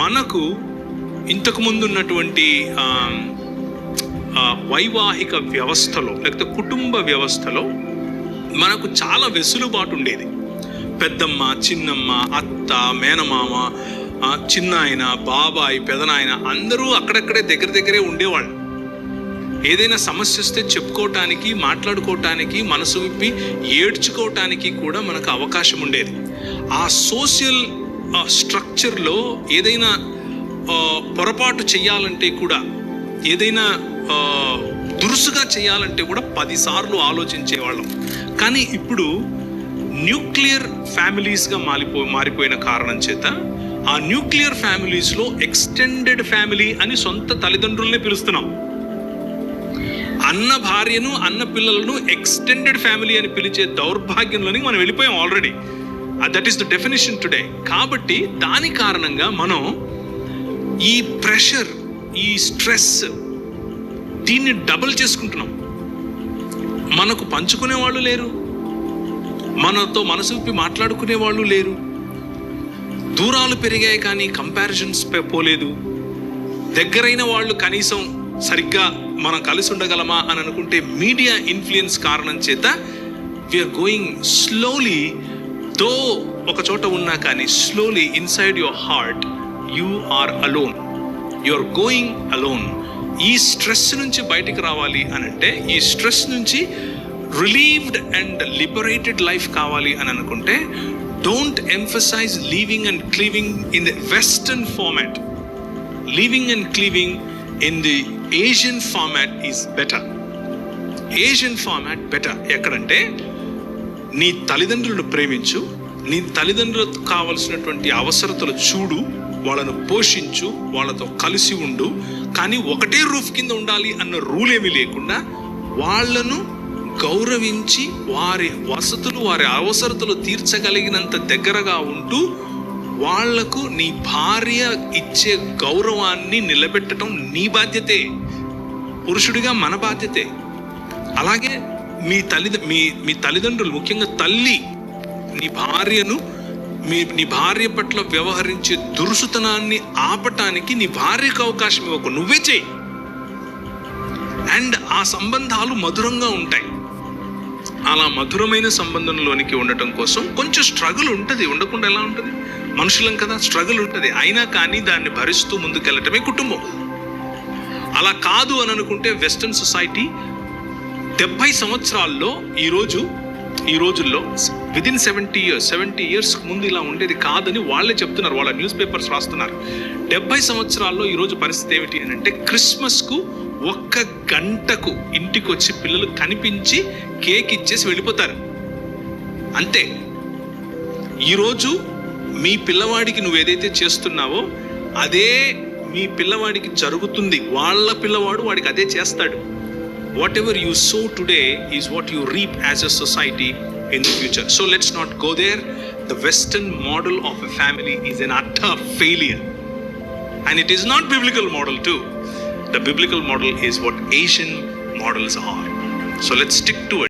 మనకు ఇంతకు ముందు ఉన్నటువంటి వైవాహిక వ్యవస్థలో లేకపోతే కుటుంబ వ్యవస్థలో మనకు చాలా వెసులుబాటు ఉండేది. పెద్దమ్మ చిన్నమ్మ అత్త మేనమామ చిన్నాయన బాబాయ్ పెదనాయన అందరూ అక్కడక్కడే దగ్గర దగ్గరే ఉండేవాళ్ళు. ఏదైనా సమస్య వస్తే చెప్పుకోవటానికి మాట్లాడుకోవటానికి మనసు విప్పి ఏడ్చుకోవటానికి కూడా మనకు అవకాశం ఉండేది. ఆ సోషల్ స్ట్రక్చర్లో ఏదైనా పొరపాటు చేయాలంటే కూడా ఏదైనా దురుసుగా చేయాలంటే కూడా పదిసార్లు ఆలోచించేవాళ్ళం. కానీ ఇప్పుడు న్యూక్లియర్ ఫ్యామిలీస్గా మారిపో మారిపోయిన కారణం చేత ఆ న్యూక్లియర్ ఫ్యామిలీస్లో ఎక్స్టెండెడ్ ఫ్యామిలీ అని సొంత తల్లిదండ్రులనే పిలుస్తున్నాం. అన్న భార్యను అన్న పిల్లలను ఎక్స్టెండెడ్ ఫ్యామిలీ అని పిలిచే దౌర్భాగ్యంలోని మనం వెళ్ళిపోయాం already. That is the definition today కాబట్టి దాని కారణంగా మనం ఈ ప్రెషర్ ఈ స్ట్రెస్ దీన్ని డబుల్ చేసుకుంటున్నాం. మనకు పంచుకునే వాళ్ళు లేరు. మనతో మనసు విప్పి మాట్లాడుకునే వాళ్ళు లేరు. దూరాలు పెరిగాయి కానీ కంపారిజన్స్ పోలేదు. దగ్గరైన వాళ్ళు కనీసం సరిగ్గా మనం కలిసి ఉండగలమా అని అనుకుంటే మీడియా ఇన్ఫ్లుయెన్స్ కారణం చేత వీఆర్ గోయింగ్ స్లోలీ దో ఒక చోట ఉన్నా కానీ slowly inside your heart you are alone you are going alone ఈ స్ట్రెస్ నుంచి బయటికి రావాలి అని అంటే ఈ స్ట్రెస్ నుంచి రిలీవ్డ్ అండ్ లిబరేటెడ్ లైఫ్ కావాలి అని అనుకుంటే don't emphasize leaving and cleaving in the western format leaving and cleaving in the Asian format is better Asian format better ఎక్కడంటే నీ తల్లిదండ్రులను ప్రేమించు నీ తల్లిదండ్రులకు కావలసినటువంటి అవసరతలు చూడు వాళ్ళను పోషించు వాళ్ళతో కలిసి ఉండు. కానీ ఒకటే రూఫ్ కింద ఉండాలి అన్న రూల్ ఏమీ లేకుండా వాళ్ళను గౌరవించి వారి వసతులు వారి అవసరతలు తీర్చగలిగినంత దగ్గరగా ఉంటూ వాళ్ళకు నీ భార్య ఇచ్చే గౌరవాన్ని నిలబెట్టడం నీ బాధ్యతే. పురుషుడిగా మన బాధ్యతే. అలాగే మీ తల్లి మీ మీ తల్లిదండ్రులు ముఖ్యంగా తల్లి నీ భార్యను మీ నీ భార్య పట్ల వ్యవహరించే దురుసుతనాన్ని ఆపటానికి నీ భార్యకు అవకాశం ఇవ్వకు. నువ్వే చేయి అండ్ ఆ సంబంధాలు మధురంగా ఉంటాయి. అలా మధురమైన సంబంధంలోనికి ఉండటం కోసం కొంచెం స్ట్రగుల్ ఉంటుంది. ఉండకుండా ఎలా ఉంటుంది? మనుషులం కదా స్ట్రగుల్ ఉంటుంది. అయినా కానీ దాన్ని భరిస్తూ ముందుకెళ్ళటమే కుటుంబం. అలా కాదు అని అనుకుంటే వెస్ట్రన్ సొసైటీ డెబ్బై సంవత్సరాల్లో ఈరోజు ఈ రోజుల్లో within seventy years seventy years ముందు ఇలా ఉండేది కాదని వాళ్ళే చెప్తున్నారు వాళ్ళ న్యూస్ పేపర్స్ రాస్తున్నారు. డెబ్బై సంవత్సరాల్లో ఈరోజు పరిస్థితి ఏమిటి అని అంటే క్రిస్మస్కు ఒక్క గంటకు ఇంటికి వచ్చి పిల్లలు కనిపించి కేక్ ఇచ్చేసి వెళ్ళిపోతారు. అంతే. ఈరోజు మీ పిల్లవాడికి నువ్వు ఏదైతే చేస్తున్నావో అదే మీ పిల్లవాడికి జరుగుతుంది. వాళ్ళ పిల్లవాడు వాడికి అదే చేస్తాడు. whatever you sow today is what you reap as a society in the future. So let's not go there. The Western model of a family is an utter failure. And it is not biblical model too. The biblical model is what Asian models are. So let's stick to it.